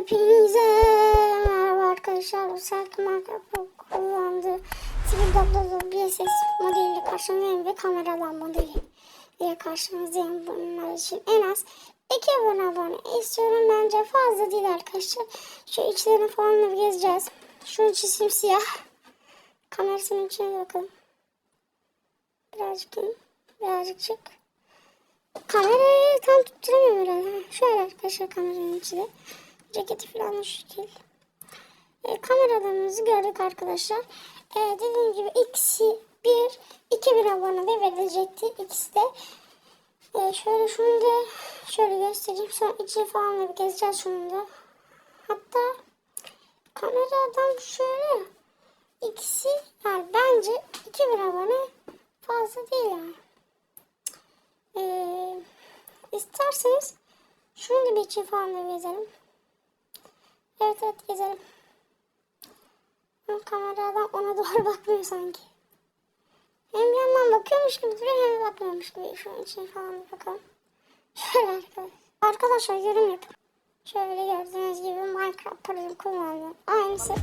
Hepinize merhaba arkadaşlar. Bu sert marka kullandığı Sivil Doblozo BSS modeliyle karşınızdayım ve kameralan modeli ile karşınızdayım. Bunlar için en az 2 abone abone istiyorum. Bence fazla değil arkadaşlar. Şu içlerini falan gezeceğiz. Şu içi simsiyah. Kamerasının içine bakalım. Birazcık in, birazcık çık. Kamerayı tam tutturamıyorum herhalde. Şöyle arkadaşlar kameranın içinde. Ceketi falan o şekil. E, kameralarımızı gördük arkadaşlar. E, dediğim gibi ikisi bir, iki bin abone de verilecekti. İkisi de. E, şöyle şunu da şöyle göstereyim. Sonra içini falan da bir gezeceğiz şunu da. Hatta kameradan şöyle ikisi yani bence 2000 abone fazla değil yani. Ee, isterseniz şunu da bir için falan da gezelim. Evet evet gezelim. Kameradan ona doğru bakmıyor sanki. Hem bir yandan bakıyormuş gibi duruyor hem de bakmıyormuş gibi. Şunun için falan bir bakalım. Şöyle arkadaşlar. Arkadaşlar yorum yapın. Şöyle gördüğünüz gibi Minecraft projem kullanıyorum. Aynısı.